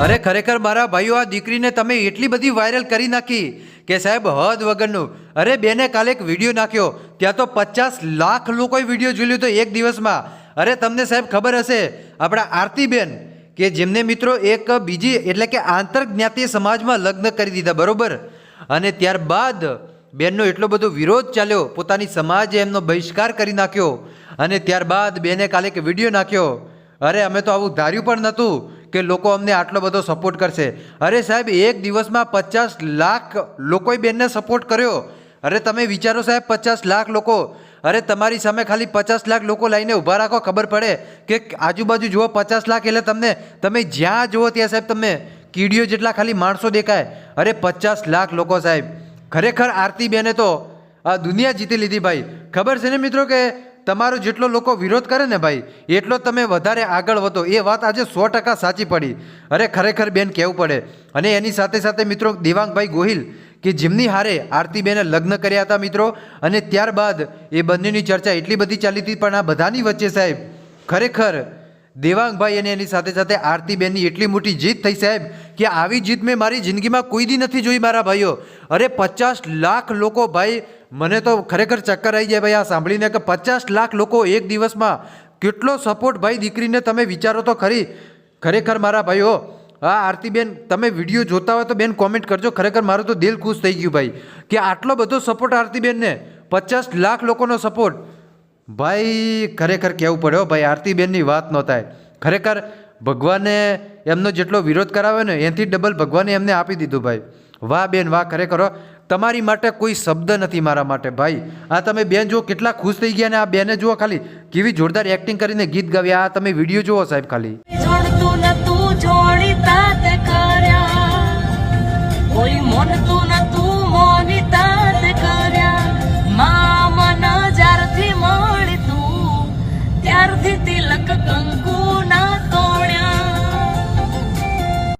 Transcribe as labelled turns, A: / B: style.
A: અરે ખરેખર મારા ભાઈઓ, આ દીકરીને તમે એટલી બધી વાયરલ કરી નાખી કે સાહેબ, હદ વગરનું. અરે બેને કાલે એક વીડિયો નાખ્યો. ત્યાં તો પચાસ લાખ લોકોએ વીડિયો જોઈ લીધો એક દિવસમાં. અરે તમને સાહેબ ખબર હશે, આપણા આરતીબેન, કે જેમને મિત્રો એક બીજી, એટલે કે આંતર જ્ઞાતિ સમાજમાં લગ્ન કરી દીધા, બરોબર? અને ત્યારબાદ બેનનો એટલો બધો વિરોધ ચાલ્યો, પોતાની સમાજે એમનો બહિષ્કાર કરી નાખ્યો. અને ત્યારબાદ બેને કાલે એક વીડિયો નાખ્યો. અરે અમે તો આવું ધાર્યું પણ નહોતું. કે લોકો અમને આટલો બધો સપોર્ટ કરશે. અરે સાહેબ, એક દિવસમાં પચાસ લાખ લોકોએ બેનને સપોર્ટ કર્યો. અરે તમે વિચારો સાહેબ, પચાસ લાખ લોકો. અરે તમારી સામે ખાલી પચાસ લાખ લોકો લાઈને ઊભા રાખો, ખબર પડે કે આજુબાજુ જુઓ પચાસ લાખ એટલે તમને, તમે જ્યાં જુઓ ત્યાં સાહેબ તમને કીડીઓ જેટલા ખાલી માણસો દેખાય. અરે પચાસ લાખ લોકો સાહેબ. ખરેખર આરતી બેને તો આ દુનિયા જીતી લીધી ભાઈ. ખબર છે ને મિત્રો કે તમારો જેટલો લોકો વિરોધ કરે ને ભાઈ, એટલો તમે વધારે આગળ વધો. એ વાત આજે સો ટકા સાચી પડી. અરે ખરેખર બેન કહેવું પડે. અને એની સાથે સાથે મિત્રો દેવાંગભાઈ ગોહિલ, કે જેમની હારે આરતીબેને લગ્ન કર્યા હતા મિત્રો, અને ત્યારબાદ એ બંનેની ચર્ચા એટલી બધી ચાલી હતી, પણ આ બધાની વચ્ચે સાહેબ, ખરેખર દેવાંગભાઈ અને એની સાથે સાથે આરતીબેનની એટલી મોટી જીત થઈ સાહેબ, કે આવી જીત મેં મારી જિંદગીમાં કોઈ દી નથી જોઈ મારા ભાઈઓ. અરે પચાસ લાખ લોકો ભાઈ, મને તો ખરેખર ચક્કર આવી જાય ભાઈ આ સાંભળીને કે પચાસ લાખ લોકો એક દિવસમાં કેટલો સપોર્ટ ભાઈ દીકરીને તમે વિચારો તો ખરી. ખરેખર મારા ભાઈઓ હા આરતીબેન, તમે વીડિયો જોતા હોય તો બેન કોમેન્ટ કરજો. ખરેખર મારું તો દિલ ખુશ થઈ ગયું ભાઈ, કે આટલો બધો સપોર્ટ આરતીબેનને. પચાસ લાખ લોકોનો સપોર્ટ ભાઈ, ખરેખર કહેવું પડ્યો ભાઈ, આરતીબેનની વાત ન થાય. ખરેખર ભગવાને એમનો જેટલો વિરોધ કરાવ્યો ને, એનાથી ડબલ ભગવાને એમને આપી દીધું ભાઈ. વાહ બેન, વાહ, ખરેખર. તમારી માટે કોઈ શબ્દ નથી મારા માટે, ભાઈ. આ તમે બેન જુઓ, કેટલા ખુશ થઈ ગયા ને, આ બેને જુઓ ખાલી. કેવી જોરદાર એક્ટિંગ કરીને ગીત ગાવ્યા. આ તમે વીડિયો જુઓ સાહેબ ખાલી.
B: perdite la cacanguna